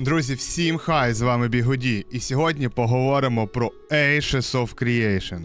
Друзі, всім хай! З вами Бігуді. І сьогодні поговоримо про Ashes of Creation.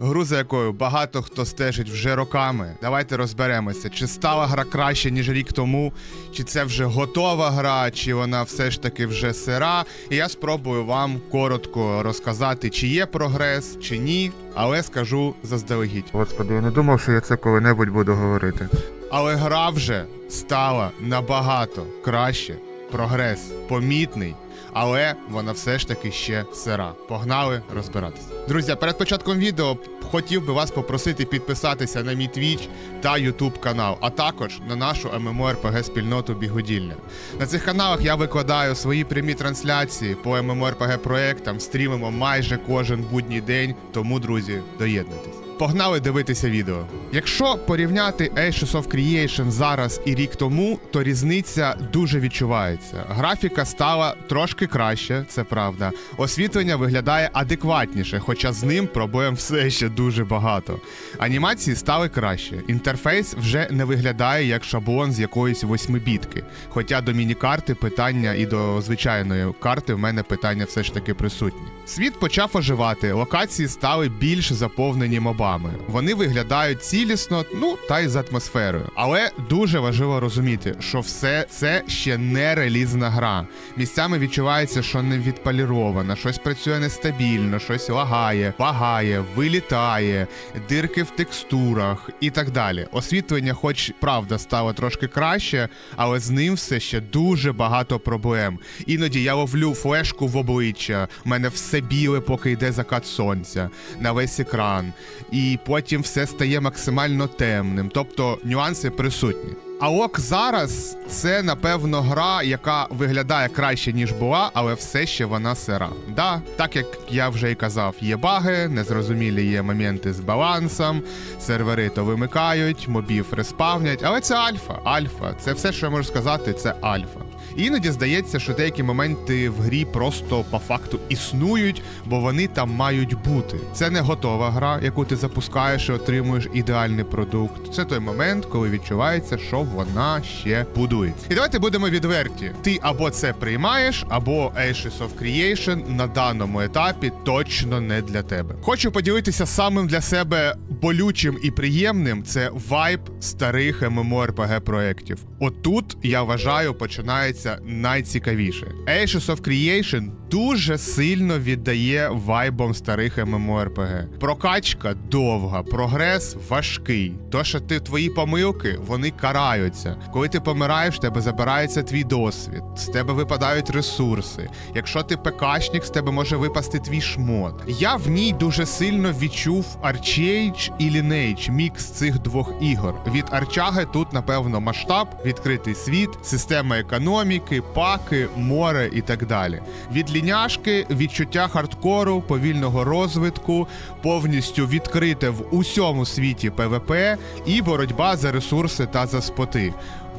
Гру, за якою багато хто стежить вже роками. Давайте розберемося, чи стала гра краще, ніж рік тому, чи це вже готова гра, чи вона все ж таки вже сира. І я спробую вам коротко розказати, чи є прогрес, чи ні, але скажу заздалегідь. Господи, я не думав, що я це коли-небудь буду говорити. Але гра вже стала набагато краще. Прогрес помітний, але вона все ж таки ще сира. Погнали розбиратися. Друзі, перед початком відео хотів би вас попросити підписатися на мій Twitch та YouTube канал, а також на нашу MMORPG спільноту Бігодільня. На цих каналах я викладаю свої прямі трансляції по MMORPG проектам, стрімимо майже кожен будній день, тому, друзі, доєднуйтесь. Погнали дивитися відео. Якщо порівняти Ashes of Creation зараз і рік тому, то різниця дуже відчувається. Графіка стала трошки краще, це правда. Освітлення виглядає адекватніше, хоча з ним проблем все ще дуже багато. Анімації стали краще. Інтерфейс вже не виглядає як шаблон з якоїсь восьмибітки. Хоча до міні-карти питання і до звичайної карти в мене питання все ж таки присутні. Світ почав оживати, локації стали більш заповнені мобами. Вони виглядають цілісно, ну та й з атмосферою. Але дуже важливо розуміти, що все це ще не релізна гра. Місцями відчувається, що не відполірована, щось працює нестабільно, щось лагає, багає, вилітає, дирки в текстурах і так далі. Освітлення, хоч правда, стало трошки краще, але з ним все ще дуже багато проблем. Іноді я ловлю флешку в обличчя, мене все біле, поки йде закат сонця на весь екран, і потім все стає максимально темним. Тобто нюанси присутні. А ок зараз це напевно гра, яка виглядає краще ніж була, але все ще вона сира. Да, так як я вже і казав, є баги, незрозумілі є моменти з балансом, сервери то вимикають, мобів респавнять, але це альфа. Альфа. Це все, що я можу сказати, це альфа. Іноді здається, що деякі моменти в грі просто по факту існують, бо вони там мають бути. Це не готова гра, яку ти запускаєш і отримуєш ідеальний продукт. Це той момент, коли відчувається, що вона ще будується. І давайте будемо відверті: ти або це приймаєш, або Ashes of Creation на даному етапі точно не для тебе. Хочу поділитися самим для себе болючим і приємним. Це вайб старих MMORPG проєктів. Отут я вважаю починається найцікавіше. Ashes of Creation дуже сильно віддає вайбом старих MMORPG. Прокачка довга, прогрес важкий. То, що ти твої помилки, вони караються. Коли ти помираєш, в тебе забирається твій досвід, з тебе випадають ресурси. Якщо ти ПКшник, з тебе може випасти твій шмот. Я в ній дуже сильно відчув Archage і Lineage, мікс цих двох ігор. Від Арчаги тут, напевно, масштаб, відкритий світ, система економіки, паки, море і так далі. Від ліняшки відчуття хардкору, повільного розвитку, повністю відкрите в усьому світі ПВП і боротьба за ресурси та за споти.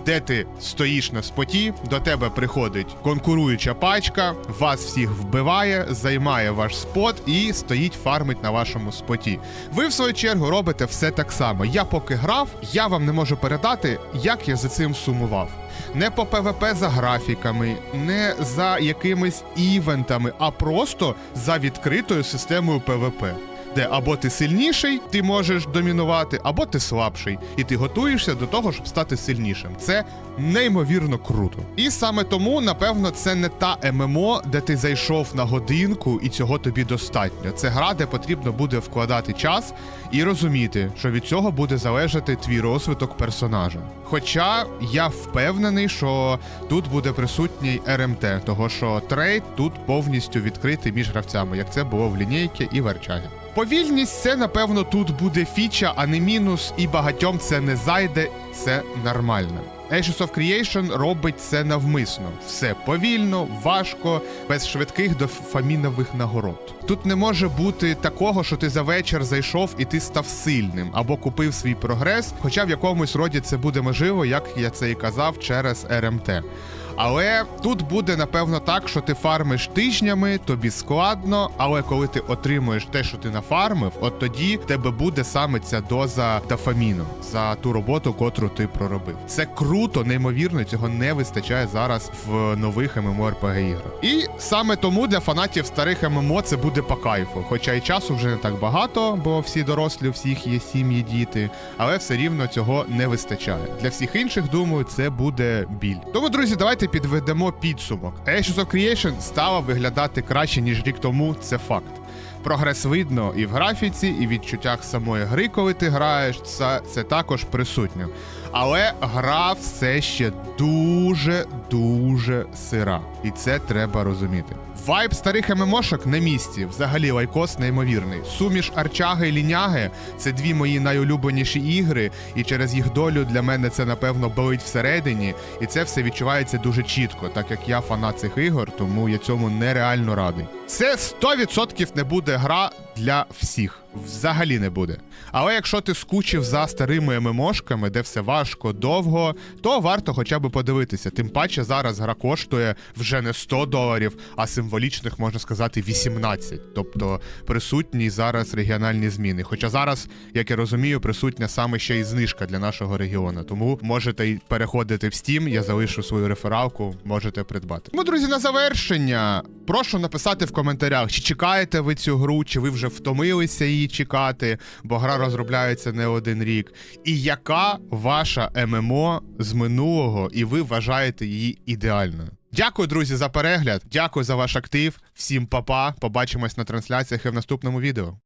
Де ти стоїш на споті, до тебе приходить конкуруюча пачка, вас всіх вбиває, займає ваш спот і стоїть фармить на вашому споті. Ви, в свою чергу, робите все так само. Я поки грав, я вам не можу передати, як я за цим сумував. Не по ПВП за графіками, не за якимись івентами, а просто за відкритою системою ПВП де або ти сильніший, ти можеш домінувати, або ти слабший, і ти готуєшся до того, щоб стати сильнішим. Це неймовірно круто. І саме тому, напевно, це не та ММО, де ти зайшов на годинку, і цього тобі достатньо. Це гра, де потрібно буде вкладати час і розуміти, що від цього буде залежати твій розвиток персонажа. Хоча я впевнений, що тут буде присутній РМТ, того що трейд тут повністю відкритий між гравцями, як це було в лінійки і в Арчагі. Повільність це, напевно, тут буде фіча, а не мінус, і багатьом це не зайде, це нормально. Ashes of Creation робить це навмисно. Все повільно, важко, без швидких дофамінових нагород. Тут не може бути такого, що ти за вечір зайшов і ти став сильним або купив свій прогрес, хоча в якомусь роді це буде можливо, як я це і казав, через РМТ. Але тут буде напевно так, що ти фармиш тижнями, тобі складно, але коли ти отримуєш те, що ти нафармив, от тоді в тебе буде саме ця доза дофаміну за ту роботу, котру ти проробив. Це круто, неймовірно, цього не вистачає зараз в нових MMORPG іграх. І саме тому для фанатів старих ММО це буде по кайфу. Хоча і часу вже не так багато, бо всі дорослі, у всіх є сім'ї, діти, але все рівно цього не вистачає. Для всіх інших, думаю, це буде біль. Тому, друзі, давайте підведемо підсумок. Ashes of Creation стала виглядати краще, ніж рік тому, це факт. Прогрес видно і в графіці, і в відчуттях самої гри, коли ти граєш, це, це також присутньо. Але гра все ще дуже дуже сира. І це треба розуміти. Вайб старих ММОшок на місці. Взагалі лайкос неймовірний. Суміш арчаги і ліняги це дві мої найулюбленіші ігри, і через їх долю для мене це напевно болить всередині. І це все відчувається дуже чітко, так як я фанат цих ігор, тому я цьому нереально радий. Це 100% не буде гра для всіх. Взагалі не буде. Але якщо ти скучив за старими ММОшками, де все важко, довго, то варто хоча б подивитися. Тим паче зараз гра коштує вже не 100 доларів, а символічних можна сказати 18. Тобто присутні зараз регіональні зміни. Хоча зараз, як я розумію, присутня саме ще й знижка для нашого регіону. Тому можете й переходити в Steam, я залишу свою рефералку, можете придбати. Ну, друзі, на завершення. Прошу написати в коментарях, чи чекаєте ви цю гру, чи ви вже втомилися її чекати, бо гра розробляється не один рік. І яка ваша ММО з минулого, і ви вважаєте її ідеальною? Дякую, друзі, за перегляд. Дякую за ваш актив. Всім па-па. Побачимось на трансляціях і в наступному відео.